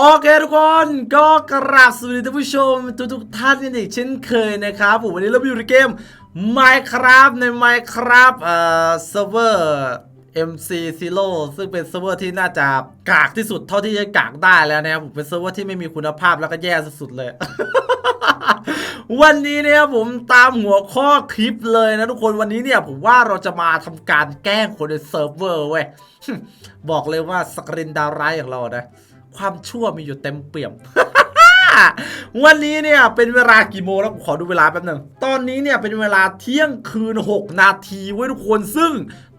โอเคทุกคนก็กราบสวัสดีท่านผู้ชมทุกทุกท่านกันอีกเช่นเคยนะครับผมวันนี้เราอยู่ในเกม Minecraft ใน Minecraft เอ่อเซิร์ฟเวอร์ MC Zero ซึ่งเป็นเซิร์ฟเวอร์ที่น่าจะกากที่สุดเท่าที่จะกากได้แล้วนะครับผมเป็นเซิร์ฟเวอร์ที่ไม่มีคุณภาพแล้วก็แย่สุดๆเลย วันนี้เนี่ยผมตามหัวข้อคลิปเลยนะทุกคนวันนี้เนี่ยผมว่าเราจะมาทำการแกล้งคนในเซิร์ฟเวอร์เว้ยบอกเลยว่าสกรินดาวร้ายอย่างเรานะ ความชั่วมีอยู่เต็มเปี่ยมวันนี้เนี่ยเป็นเวลากี่โมงแล้วผมขอดูเวลาแป๊บหนึงตอนนี้เนี่ยเป็นเวลาเที่ยงคืน 6 นาทีเว้ยทุกคนซึ่ง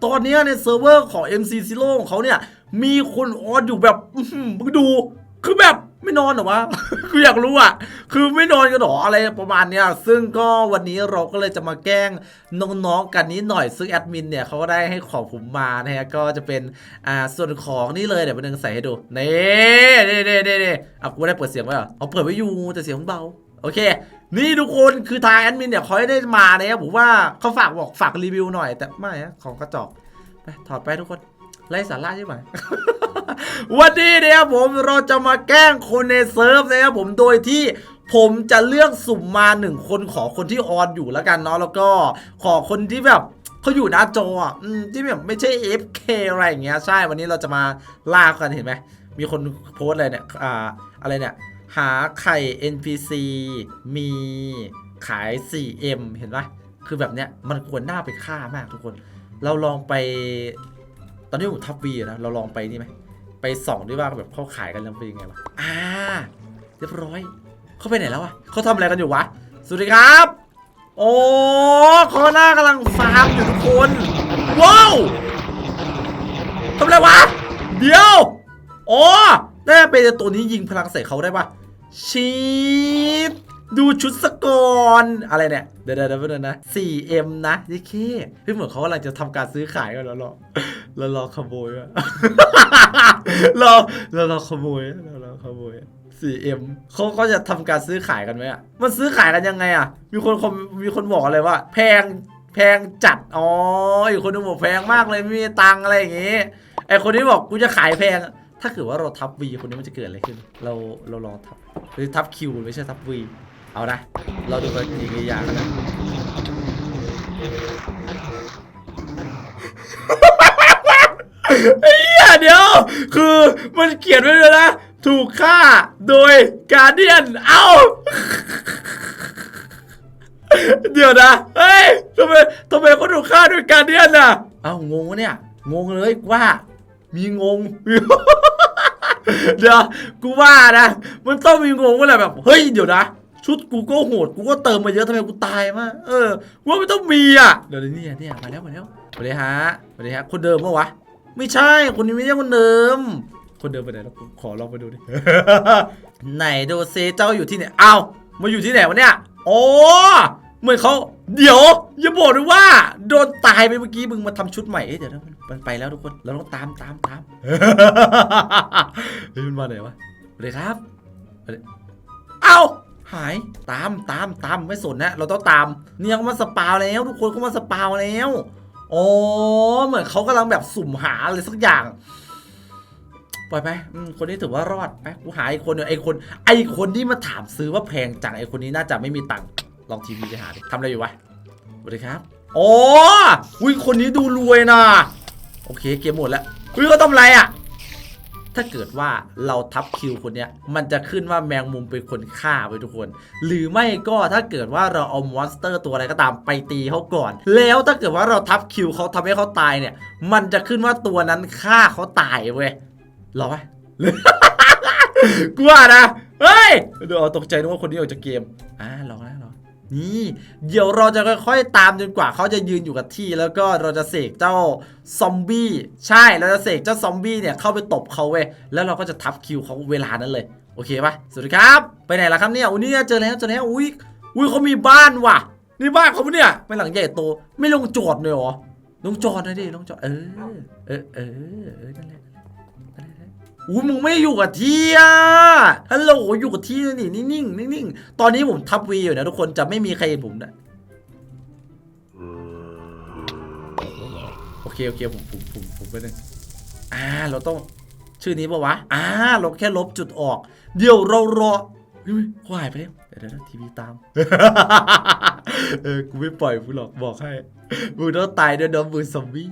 ตอนนี้ในเซิร์ฟเวอร์ของ MC Zero ของเขาเนี่ยมีคนออดอยู่แบบมึงดูคือแบบ ไม่นอนหรอวะ กูอยากรู้อะ คือไม่นอนกันหรออะไรประมาณเนี้ย ซึ่งก็วันนี้เราก็เลยจะมาแกล้งน้องๆกันนิดหน่อย ซึ่งแอดมินเนี่ยเขาก็ได้ให้ของผมมานะฮะ ก็จะเป็นอ่าส่วนของนี่เลยเดี๋ยวมันึงใส่ให้ดู นี่นี่นี่นี่อะกูได้เปิดเสียงไว้เหรอ เอาเปิดไว้อยู่แต่เสียงมันเบา โอเค นี่ทุกคนคือทางแอดมินเนี่ยเขาได้มานะครับผมว่าเขาฝากบอกฝากรีวิวหน่อย แต่ไม่ฮะของกระจอก ไปถอดไปทุกคนไร้สาระใช่ไหม วันนี้เนี่ยผมเราจะมาแกล้งคนในเซิร์ฟนะครับผมโดยที่ผมจะเลือกสุ่มมาหนึ่งคนขอคนที่ออนอยู่แล้วกันเนาะแล้วก็ขอคนที่แบบเขาอยู่หน้าจออะอืมที่แบบไม่ใช่ FK อะไรอย่างเงี้ยใช่วันนี้เราจะมาลากกันเห็นไหมมีคนโพสอะไรเนี่ยอ่าอะไรเนี่ยหาไข่ NPC มีขาย 4M เห็นปะคือแบบเนี้ยมันควรหน่าไปฆ่ามากทุกคน เราลองไป ตอนนี้ผมทับวีนะเราลองไปนี่ไหม ไปส่องด้วยว่าแบบเขาขายกันแล้วเป็นยังไงวะอ่าเรียบร้อย เขาไปไหนแล้ววะเขาทำอะไรกันอยู่วะสวัสดีครับ โอ้คอหน้ากำลังฟาร์มอยู่ทุกคนว้าวทำอะไรวะ เดี๋ยวอ๋อน่าจะเป็นตัวนี้ยิงพลังใส่เขาได้ปะชีด ดูชุดสกอนอะไรเนี่ย เดี๋ยวเดี๋ยวเดี๋ยวนะ 4M นะยี่เคเฮ้ยเหมือนเขากำลังจะทำการซื้อขายกันแล้วหรอเรารอขโมยอะเราเรารอขโมยอะเรารอขโมย 4M เขาก็จะทำการซื้อขายกันไหมอะมันซื้อขายกันยังไงอะมีคนคมีคนบอกอะไรว่า แพงแพงจัด อ๋ออีกคนนึงบอกแพงมากเลยไม่มีตังอะไรอย่างงี้ ไอคนนี้บอกกูจะขายแพง ถ้าเกิดว่าเราทับ V คนนี้มันจะเกิดอะไรขึ้น เราเราลองทับหรือทับ Q ไม่ใช่ทับ V เอานะ เราดูกันอีกอย่างกันนะไอ้เหี้ยเดี๋ยว คือมันเขียนไว้เลยนะ ถูกฆ่าโดยการเดียน เอ้าเดี๋ยวนะ เฮ้ยทำไมทำไมเขาถูกฆ่าโดยการเดียนน่ะ เอ้างงวะเนี่ย งงเลยว่า มีงง เดี๋ยว กูว่านะ มันต้องมีงงว่าอะไรแบบ เฮ้ย เดี๋ยวนะ ชุดกูก็โหดกูก็เติมมาเยอะทำไมกูตายมาเออกูว่ามันต้องมีอะเดี๋ยวนี่เนี่ยมาแล้วมาแล้วสวัสดีฮะสวัสดีฮะคนเดิมปะวะไม่ใช่คนนี้ไม่ใช่คนเดิม คนเดิมไปไหนแล้วกูขอลองไปดูดิไหนดูซิเจ้าอยู่ที่ไหนเอ้ามาอยู่ที่ไหนวะเนี่ยโอ้เหมือนเขาเดี๋ยวอย่าบอกด้วยว่า โดนตายไปเมื่อกี้มึงมาทำชุดใหม่เอ๊ะเดี๋ยวนะมันไปแล้วทุกคนเราต้องตามตามตามเฮ้ยมันมาไหนวะสวัสดีครับ หายตามตามตามไม่สนนะ เราต้องตาม เนี่ยเขามาสปาวแล้ว ทุกคนเขามาสปาวแล้วโอ้เหมือนเขากำลังแบบสุ่มหาอะไรสักอย่างปล่อยไปอืมคนนี้ถือว่ารอดไปกูหาไอ้คนหนึ่งไอ้คนไอ้คนที่มาถามซื้อว่าแพงจังไอ้คนนี้น่าจะไม่มีตังค์ลองทีวีไปหาดิทำอะไรอยู่วะสวัสดีครับอ้อุ้ยคนนี้ดูรวยนะโอเคเกมหมดแล้วอุ้ยเขาทำอะไรอะ ถ้าเกิดว่าเราทับคิวคนเนี้ยมันจะขึ้นว่าแมงมุมเป็นคนฆ่าไปทุกคน หรือไม่ก็ถ้าเกิดว่าเราเอามอนสเตอร์ตัวอะไรก็ตามไปตีเขาก่อน แล้วถ้าเกิดว่าเราทับคิวเขาทำให้เขาตายเนี่ย มันจะขึ้นว่าตัวนั้นฆ่าเขาตายเว้ยรอไหมกลัวนะ เฮ้ยเดี๋ยวตกใจนึกว่าคนนี้ออกจากเกม อ่ารอนะรอ นี่เดี๋ยวเราจะค่อยๆ ตามจนกว่าเขาจะยืนอยู่กับที่ แล้วก็เราจะเสกเจ้าซอมบี้ใช่เราจะเสกเจ้าซอมบี้เนี่ยเข้าไปตบเขาเว้ยแล้วเราก็จะทับคิวเขาเวลานั้นเลยโอเคปะสวัสดีครับ ไปไหนล่ะครับเนี่ยอุ้ยนี่เจอแล้วเจอแล้วอุ้ยอุ้ยเขามีบ้านว่ะนี่บ้านเขาปะเนี่ยไม่หลังใหญ่โตไม่ลงจอดเลยเหรอลงจอดน่อยดิลงจอดเออเออเออนั่นแหละ อุ้ยมึงไม่อยู่กับที่อะฮัลโหลอยู่กับที่นี่นิ่งๆนิ่งๆตอนนี้ผมทับวีอยู่นะทุกคนจะไม่มีใครเห็นผมนะโอเคโอเคผมผมผมผมไปหนึ่งอ่าเราต้องชื่อนี้ปะวะอ่าเราแค่ลบจุดออก เดี๋ยวเรารอเฮ้ยเขาหายไปแล้วเดี๋ยวเดี๋ยวทีวีตาม เออกูไม่ปล่อยมึงหรอกบอกให้มึงต้องตายด้วยน้ำมือซอมบี้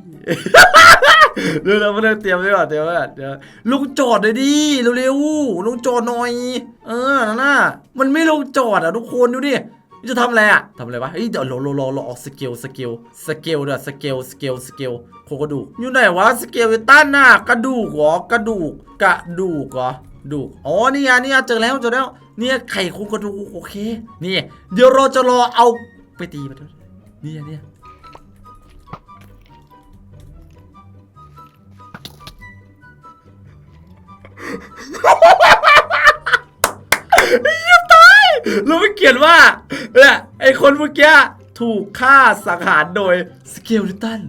เดี๋ยวเราไม่ได้เตรียมไว้ก่อนเตรียมไว้ก่อนเดี๋ยวลงจอดเลยดิเร็วๆลงจอดหน่อย เออนั่นน่ะมันไม่ลงจอดอะทุกคนดูดิจะทำอะไรอะทำอะไรวะเฮ้ยเดี๋ยวราเราเราเราออกสเกลสเกลสเกลเดี๋ยวสเกลสเกลสเกลโคกระดูกอยู่ไหนวะสเกลตันน่ะกระดูกเหรอกระดูกกระดูกเหรอดูอ๋อนี่ไงนี่ไงเจอแล้วเจอแล้วเนี่ยไข่โครงกระดูกโอเค นี่ เดี๋ยวเราจะรอเอาไปตีมันด้วย นี่ไงเนี่ยแล้วมันเขียนว่าเนี่ยไอคนเมื่อกี้ถูกฆ่าสังหารโดยสเกลตัน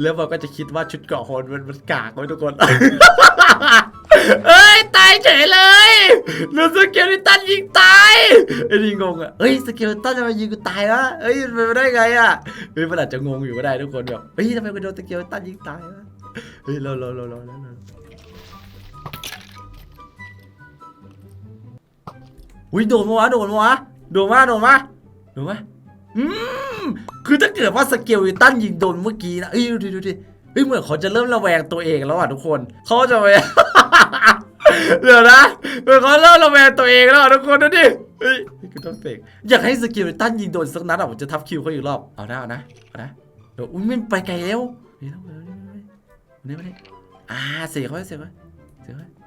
แล้วมันก็จะคิดว่าชุดเกราะโฮนมันมันกากไว้ทุกคน เอ้ย ตายเฉยเลยแล้วสเกลตันยิงตายไอ้นี่งงอะเฮ้ยสเกลตันจะมายิงกูตายวะเฮ้ยมันไปได้ไงอะเฮ้ยมันอาจจะงงอยู่ก็ได้ทุกคนแบบเฮ้ยทำไมกูโดนสเกลตันยิงตายวะเฮ้ยเราเราเราเราเรา อุ้ยโดนมาวะโดนมาวะโดนมาโดนมาโดนมาอืมคือถ้าเกิดว่าสเกลตันยิงโดนเมื่อกี้นะเอ้ยดูดิดูดิเฮ้ยเหมือนเขาจะเริ่มระแวงตัวเองแล้วอะทุกคนเขาจะไปเดี๋ยวนะเหมือนเขาเริ่มระแวงตัวเองแล้วอะทุกคนดูดิเฮ้ยนี่คือต้องเสกอยากให้สเกลตันยิงโดนสักนัดอะผมจะทับคิวเขาอีกรอบเอานะเอานะเอานะเดี๋ยวอุ้ยมันไปไกลแล้วเฮ้ยต้องเร็วเร็วเร็วเร็วเร็วเร็วอ่าเสกเขาเสกเขาเสกเขา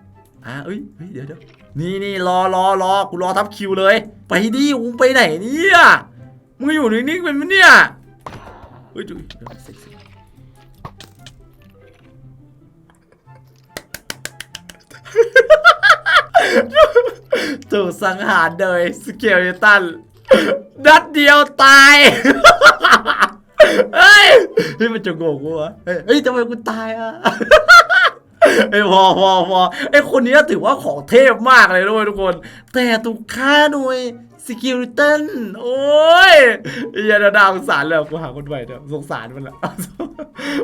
อ่าเอ้ยเฮ้ยเดี๋ยวเดี๋ยวนี่นี่รอรอรอกูรอทับคิวเลย ไปดิมึงไปไหนเนี่ยมึงอยู่นิ่งๆเป็นมั้ยเนี่ยเฮ้ยดูเดี๋ยวเสกเสกถูกสังหารโดยสเกลตันนัดเดียวตายเฮ้ยมันจะโกงกูวะเฮ้ยเฮ้ยทำไมกูตายอะ ไอ้พอพอพอไอ้คนนี้ถือว่าของเทพมากเลยด้วยทุกคน แต่ถูกฆ่าหน่วยสกิลตันโอ้ยอ้ยาดาดาสงสารเลยกูหาคนใหม่เถอะสงสารมันละ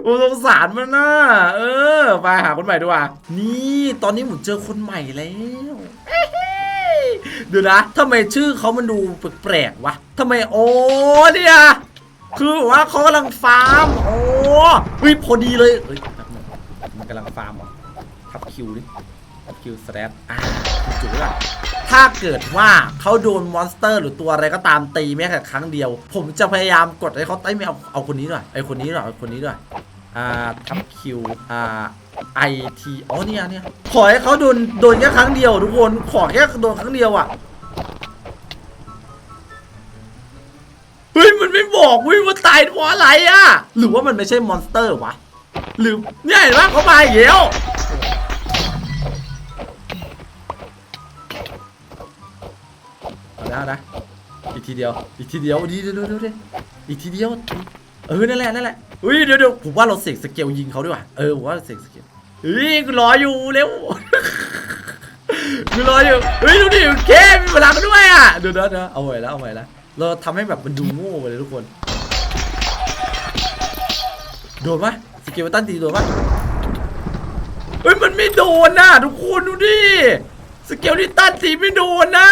โอ้สงสารมันนะเออไปหาคนใหม่ดีกว่า นี่ตอนนี้ผมเจอคนใหม่แล้วเดี๋ยวนะทำไมชื่อเขามันดูแปลกๆวะทำไมโอ้เนี่ยคือว่าเขากำลังฟาร์ม โอ้วิพอดีเลยเอ้ยมันกำลังฟาร์มเหรอ คิวดิทับคิวสแตทอ่าจุดละถ้าเกิดว่าเขาโดนมอนสเตอร์ หรือตัวอะไรก็ตามตีแม้แต่ครั้งเดียว ผมจะพยายามกดให้เขาไอ้ยไม่เอาเอาคนนี้หน่อยไอคนนี้หน่อยเอคนนี้หน่อยอ่าทับคิวอ่าไอทีอ๋อเนี่ยเนี่ยขอให้เขาโดนโดนแค่ครั้งเดียวทุกคนขอแค่โดนครั้งเดียวอะเฮ้ยมันไม่บอกเว้ยว่าตายเพราะอะไรอะหรือว่ามันไม่ใช่มอนสเตอร์วะหรือเนี่ยเห็นปะเขามาอีก แล้วเอาได้เอาได้อีกทีเดียว อีกทีเดียวดีเดี๋ยวเดี๋ยวเดี๋ยวอีกทีเดียว เออ นั่นแหละ นั่นแหละเฮ้ย เดี๋ยวเดี๋ยวผมว่าเราเสกสเกลยิงเขาดีกว่าเออ ผมว่าเสกสเกลเฮ้ยกูรออยู่เร็วกูรออยู่ เฮ้ย ดูดิเคมีพลังด้วยอะเดี๋ยวเดี๋ยวเดี๋ยวเอาไว้แล้วเอาไว้แล้ว เราทำให้แบบมันดูโง่ไปเลยทุกคน โดนปะสเกลตันตีโดนปะเฮ้ย มันไม่โดนน่ะทุกคนดูดิ สกิลที่ตันตีไม่โดนนะ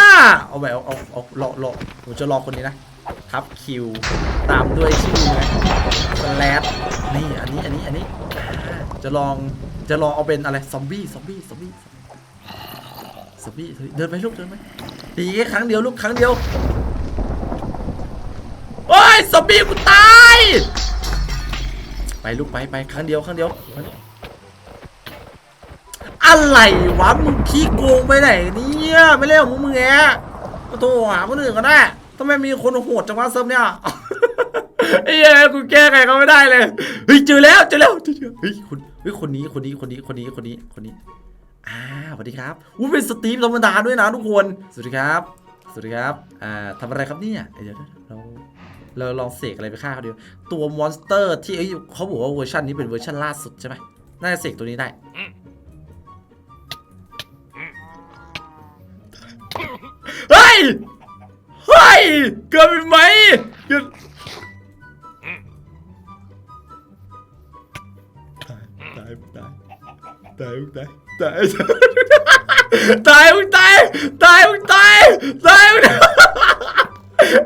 เอาไปเอาเอาเอารอรอผมจะรอคนนี้นะครับคิวตามด้วยชื่อไงสแลดนี่อันนี้อันนี้อันนี้ จะลองจะลองเอาเป็นอะไรซอมบี้ซอมบี้ซอมบี้ซอมบี้เดินไปลูกเดินไปตีแค่ครั้งเดียวลูกครั้งเดียวโอ้ยซอมบี้กูตายไปลูกไปไปครั้งเดียวครั้งเดียว อะไรวะมึงขี้โกงไปไหนเนี่ยไม่เล่นของมึงแงมาโทรหาคนอื่นก็ได้ทำไมมีคนโหดจังวะเซิร์ฟเนี่ยไอ้เหี้ยกูแก้ไงเขาไม่ได้เลยเฮ้ยเจอแล้วเจอแล้วเจอแล้วเฮ้ยคนเฮ้ยคนนี้คนนี้คนนี้คนนี้คนนี้คนนี้อ่าสวัสดีครับอู้เป็นสตรีมธรรมดาด้วยนะทุกคนสวัสดีครับสวัสดีครับอ่าทำอะไรครับเนี่ยเดี๋ยวเราเราลองเสกอะไรไปฆ่าเขาดูตัวมอนสเตอร์ที่เอ้ยเขาบอกว่าเวอร์ชันนี้เป็นเวอร์ชันล่าสุดใช่ไหมน่าจะเสกตัวนี้ได้ เฮ้ย เฮ้ย เกินไปไหมเกินตายตายตายตายตายตายตายตายตายตายตายตาย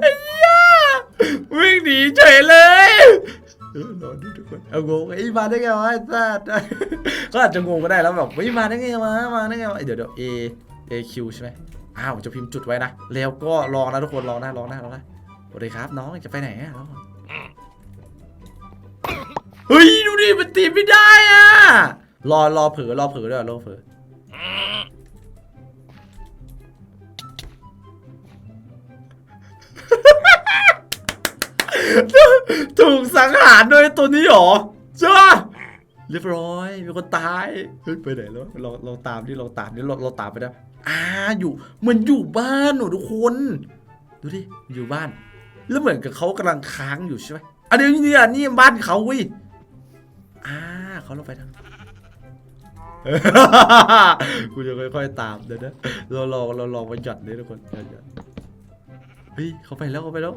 ไอ้เหี้ยวิ่งหนีเฉยเลยเออรอดูทุกคนเอางงไอ้มาได้ไงวะไอ้สัสก็อาจจะงงก็ได้แล้วแบบเฮ้มาได้ไงวะมาได้ไงวะเดี๋ยวเดี๋ยว A A Q ใช่ไหม อ้าวจะพิมพ์จุดไว้นะ แล้วก็ลองนะทุกคนลองนะลองนะลองนะสวัสดีครับ น้องจะไปไหนอะน้องเฮ้ยดูดิมันตีไม่ได้อะรอรอเผลอรอเผลอด้วยรอเผลอถูกสังหารโดยตัวนี้เหรอใช่ปะเรียบร้อยมีคนตายเฮ้ยไปไหนแล้วเราเราตามดิเราตามดิเราเราตามไปได้ อ่าอยู่เหมือนอยู่บ้านหนูทุกคน ดูดิอยู่บ้าน แล้วเหมือนกับเขากำลังค้างอยู่ใช่ไหมอันนี้นี่อะนี่บ้านเขาเว้ยอ่าเขาลงไปทางกูจะค่อยๆตามเดี๋ยวนะเราลองเราลองมาหยัดเลยทุกคนหยัดหยัดเฮ้ยเขาไปแล้วเขาไปแล้ว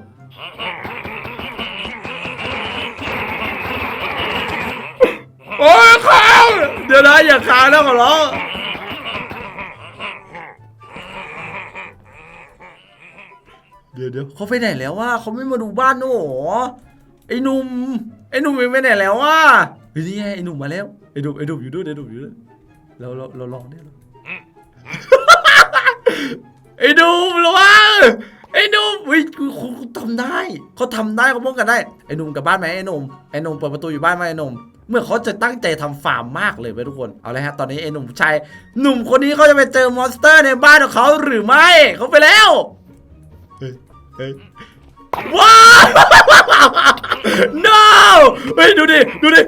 โอ้ยค้างเดี๋ยวนะอย่าค้างนะขอร้อง เดี๋ยวเดี๋ยวเขาไปไหนแล้ววะเขาไม่มาดูบ้านด้วยเหรอไอ้หนุ่มไอ้หนุ่มไปไหนแล้ววะเฮ้ยนี่ไงไอ้หนุ่มมาแล้วไอ้หนุ่มไอ้หนุ่มอยู่ด้วยไอ้หนุ่มอยู่ด้วยเราเราเราลองดิไอ้หนุ่มระวังไอ้หนุ่มเฮ้ยเขาทำได้เขาทำได้เขาป้องกันได้ไอ้หนุ่มกลับบ้านไหมไอ้หนุ่มไอ้หนุ่มเปิดประตูอยู่บ้านไหมไอ้หนุ่มเมื่อเขาจะตั้งใจทำฟาร์มมากเลยเว้ยทุกคน เอาเลยฮะ ตอนนี้ไอ้หนุ่มชายหนุ่มคนนี้เขาจะไปเจอมอนสเตอร์ในบ้านของเขาหรือไม่ เขาไปแล้ว ว้าว no เฮ้ยดูดิ ดูดิ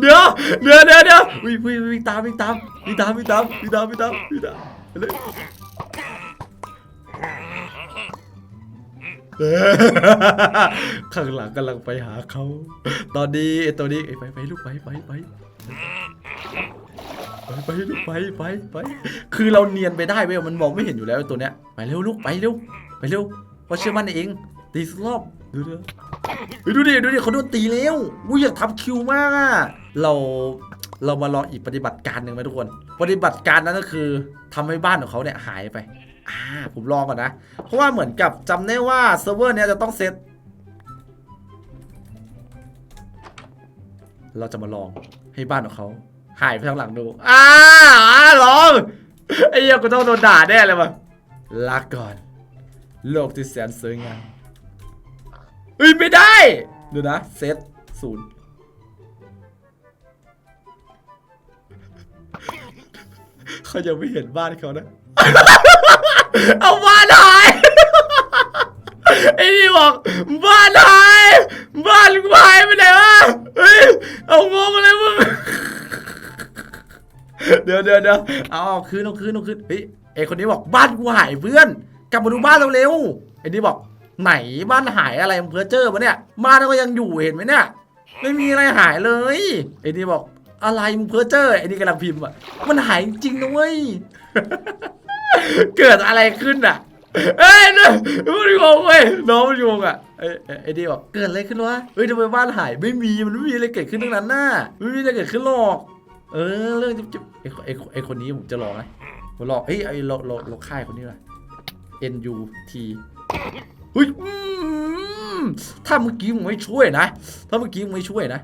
เดี๋ยว เดี๋ยวเดี๋ยวเดี๋ยววิ่งวิ่งวิ่งตามวิ่งตามวิ่งตามวิ่งตามวิ่งตามวิ่งตามวิ่งตามเลยข้างหลังกำลังไปหาเขา ตอนนี้ไอตัวนี้ไปไปลูกไปไปไปไปไปลูกไปไปไป คือเราเนียนไปได้เว้ยมันมองไม่เห็นอยู่แล้วตัวเนี้ย ไปเร็วลูกไปเร็ว ไปเร็วเพราะเชื่อมั่นในเองตีสักรอบดูดิเฮ้ยดูดิดูดิเขาโดนตีแล้วกูอยากทำคิวมากอะเราเรามาลองอีกปฏิบัติการหนึ่งไหมทุกคน ปฏิบัติการนั้นก็คือทำให้บ้านของเขาเนี่ยหายไป อ่า ผมลองก่อนนะ เพราะว่าเหมือนกับจำได้ว่าเซิร์ฟเวอร์เนี้ยจะต้องเซต เราจะมาลองให้บ้านของเขาหายไปทางหลังดู อ่าอ่าลองไอ้เหี้ยกูต้องโดนด่าแน่เลยว่ะลาก่อน โลกที่แสนสวยงามเฮ้ยไม่ได้ ดูนะ เซตศูนย์เขายังไม่เห็นบ้านเขานะ เอาบ้านหายไอ้นี่บอกบ้านหายบ้านกูหายไปไหนวะเฮ้ยเอางงอะไรมึงเดี๋ยวเดี๋ยวเดี๋ยวเอาเอาคืนเอาคืนเอาคืนเฮ้ยไอคนนี้บอกบ้านกูหายเพื่อน กลับมาดูบ้านเราเร็วไอ้นี่บอกไหนบ้านหายอะไรมึงเพอเจอร์ปะเนี่ยบ้านก็ยังอยู่เห็นไหมเนี่ย ไม่มีอะไรหายเลยไอ้นี่บอกอะไรมึงเพอเจอร์ไอ้นี่กำลังพิมพ์อะมันหายจริงนะเว้ยเกิดอะไรขึ้นอะเอ้ยนะมันงงเว้ยน้องมันงงอะไอ้ไอ้ไอ้ดีบอกเกิดอะไรขึ้นวะเฮ้ยทำไมบ้านหายไม่มีมันไม่มีอะไรเกิดขึ้นทั้งนั้นน่ะไม่มีอะไรเกิดขึ้นหรอกเออเรื่องจิ๊บไอ้ไอ้ไอ้คนนี้ผมจะหลองนะผมหลองเอ้ยไอ้เราเราเราค่ายคนนี้เละ N U T เฮ้ยถ้าเมื่อกี้มึงไม่ช่วยนะ ถ้าเมื่อกี้มึงไม่ช่วยนะ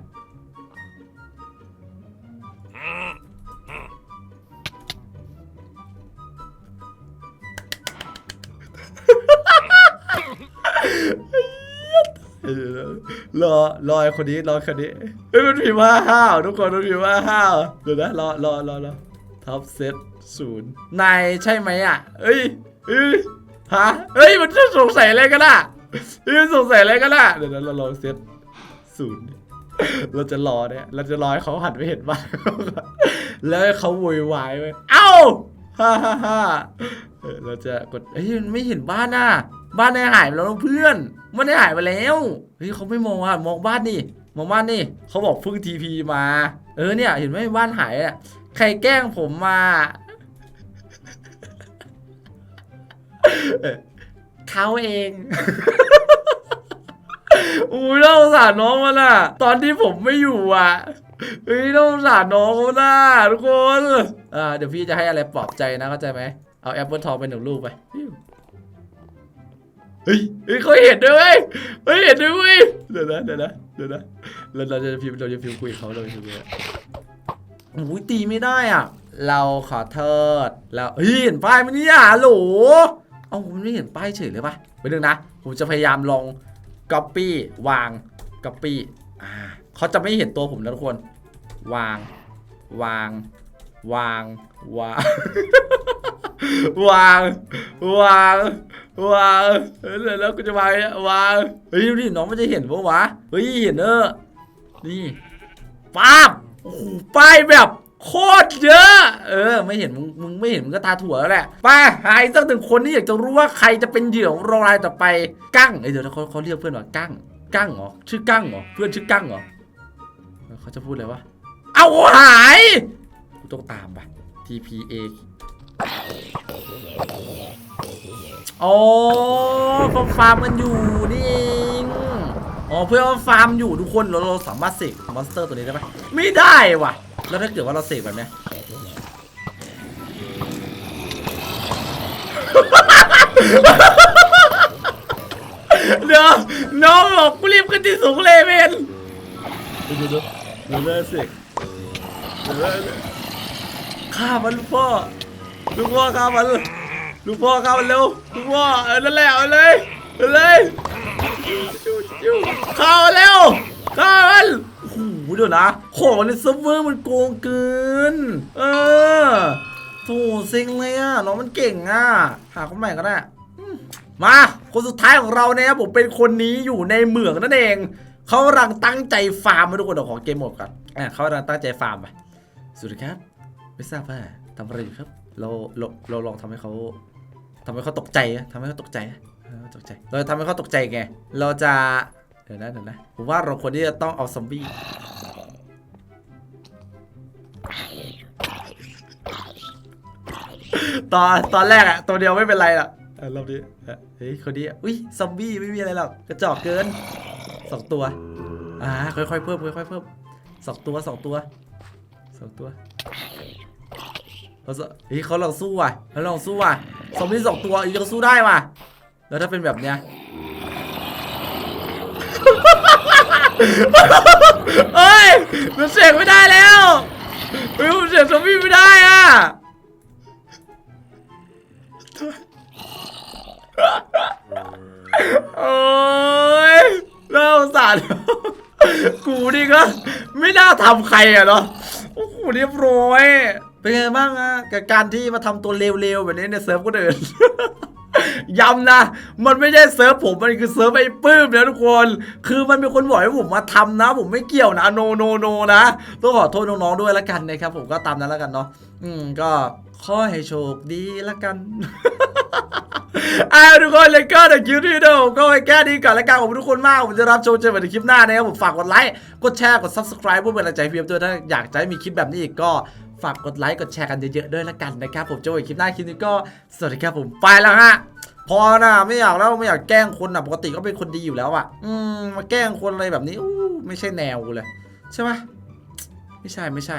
รอรอไอ้คนนี้รอคนนี้เฮ้ยมันพิมพ์ว่าห้าวทุกคนมันพิมพ์ว่าห้าวเดี๋ยวนะรอรอรอรอท็อปเซตศูนย์นายใช่ไหมอะเอ้ยเอ้ย ฮะเอ้ยมันจะสงสัยอะไรกันล่ะมันสงสัยอะไรกันล่ะเดี๋ยวเราลองเซตศูนย์เราจะรอเนี่ยเราจะรอให้เขาหันไปเห็นบ้านแล้วให้เขาโวยวายไปเอ้าฮ่าฮ่าฮ่าเออเราจะกดเฮ้ยมันไม่เห็นบ้านน่ะ บ้านได้หายไปแล้วเพื่อน มันได้หายไปแล้วเฮ้ยเขาไม่มองอะมองบ้านนี่มองบ้านนี่เขาบอกเพิ่งทีพีมา เออเนี่ยเห็นไหมบ้านหายอะใครแกล้งผมมา เขาเองอุ้ยเราสารน้องมันอะ ตอนที่ผมไม่อยู่อะเฮ้ยต้องสารน้องเขาหน้าทุกคนอ่าเดี๋ยวพี่จะให้อะไรปลอบใจนะเข้าใจไหมเอาแอปเปิลทองไปหนึ่งลูกไปเฮ้ยเฮ้ยเขาเห็นด้วยเฮ้ยเห็นด้วยเดี๋ยวนะเดี๋ยวนะเดี๋ยวนะเราเราจะพิมพ์เราจะพิมพ์คุยเขาเราจะพิมพ์คุยกับเขาโอ้ยตีไม่ได้อะ เราขอโทษเราเฮ้ยเห็นป้ายไหมเนี่ยฮัลโหล เอ้ามันไม่เห็นป้ายเฉยเลยปะไปนึงนะ ผมจะพยายามลอง copy วาง copy อ่าเขาจะไม่เห็นตัวผมนะทุกคน วาง วาง วาง วาง วาง วางวางแล้วกูจะวางเนี่ยวาง เฮ้ยดูดิน้องมันจะเห็นปะวะ เฮ้ยเห็นเออ นี่ป้าบโอ้โหป้ายแบบ โคตรเยอะ เออ ไม่เห็นมึงมึงไม่เห็นมึงก็ตาถั่วแล้วแหละไป้าหายสักหนึ่งคนที่อยากจะรู้ว่าใครจะเป็นเหยื่อของเรารายต่อไปกั้งเอ้ยเดี๋ยวเขาเขาเรียกเพื่อนว่ากั้งกั้งเหรอชื่อกั้งเหรอเพื่อนชื่อกั้งเหรอเขาจะพูดอะไรวะเอาหายกูต้องตามไป TPA อ๋อฟาร์มฟาร์มกันอยู่นี่ องอ๋อเพื่อว่าฟาร์มอยู่ทุกคนเราเราสามารถเสกมอนสเตอร์ตัวนี้ได้ไหมไม่ได้ว่ะ แล้วถ้าเกิดว่าเราเสกแบบเนี้ยเดี๋ยวน้องบอกกูรีบขึ้นที่สูงเลยเวนดูดูดูดูได้เสกดูได้เลยฆ่ามันลูกพ่อลูกพ่อฆ่ามันลูกพ่อฆ่ามันเร็วลูกพ่อเออนั่นแหละเอาเลยเอาเลย ฆ่าเร็วฆ่ามันโอ้โหเดี๋ยวนะ ของในเซิร์ฟเวอร์มันโกงเกิน เออโถเซ็งเลยอะน้องมันเก่งอะ หาคนใหม่ก็ได้ มา คนสุดท้ายของเราเนี่ยผมเป็นคนนี้อยู่ในเหมืองนั่นเอง เขากำลังตั้งใจฟาร์มมาทุกคนเดี๋ยวขอเกมหมดก่อนอะเขากำลังตั้งใจฟาร์มไปสวัสดีครับ ไม่ทราบว่าทำอะไรอยู่ครับ เราเราเราลองทำให้เขาทำให้เขาตกใจอะทำให้เขาตกใจ ตกใจ เราจะทำให้เขาตกใจไง เราจะ เดี๋ยวนะเดี๋ยวนะ ผมว่าเราควรที่จะต้องเอาซอมบี้ ตอนตอนแรกอะตัวเดียวไม่เป็นไรหรอกเออรอบนี้เฮ้ยคนนี้อุ้ยซอมบี้ไม่มีอะไรหรอกกระจอกเกินสองตัว อ่าค่อยๆเพิ่มค่อยๆเพิ่มสองตัวสองตัวสองตัวเขาเฮ้ยเขาลองสู้ว่ะเขาลองสู้ว่ะซอมบี้สองตัวยังสู้ได้ว่ะ แล้วถ้าเป็นแบบเนี้ยเฮ้ยมันเสกไม่ได้แล้วเฮ้ยมันเสกซอมบี้ไม่ได้อะโอ้ยน่าสารกูนี่ก็ไม่น่าทำใครอะเนาะโอ้โหเรียบร้อย เป็นไงบ้างอะกับการที่มาทำตัวเร็วๆแบบนี้ในเซิร์ฟก็เดิน ย้ำนะ มันไม่ใช่เซิร์ฟผม มันคือเซิร์ฟไอ้ปื้มนะทุกคน คือมันเป็นคนบอกให้ผมมาทำนะ ผมไม่เกี่ยวนะ โนโนโนนะต้องขอโทษน้องๆด้วยละกันนะครับ ผมก็ตามนั้นละกันเนาะ อืม ก็ขอให้โชคดีละกันเอาทุกคนเลยก็เดี๋ยวคลิปนี้เดี๋ยวผมก็ไปแก้ดีก่อนละกันขอบคุณทุกคนมากผมจะรับชมเจอกันในคลิปหน้านะครับผมฝากกดไลค์กดแชร์กด subscribe เพื่อเป็นกำลังใจให้พี่เอ็มด้วยถ้าอยากจะให้มีคลิปแบบนี้อีกก็ ฝากกดไลค์กดแชร์กันเยอะๆด้วยละกันนะครับ ผมเจอกันคลิปหน้าคลิปนี้ก็สวัสดีครับผมไปแล้วฮะพอนะไม่อยากแล้วไม่อยากแกล้งคนอะปกติก็เป็นคนดีอยู่แล้วอะ อืมมาแกล้งคนอะไรแบบนี้อู้ไม่ใช่แนวเลยใช่ไหมไม่ใช่ไม่ใช่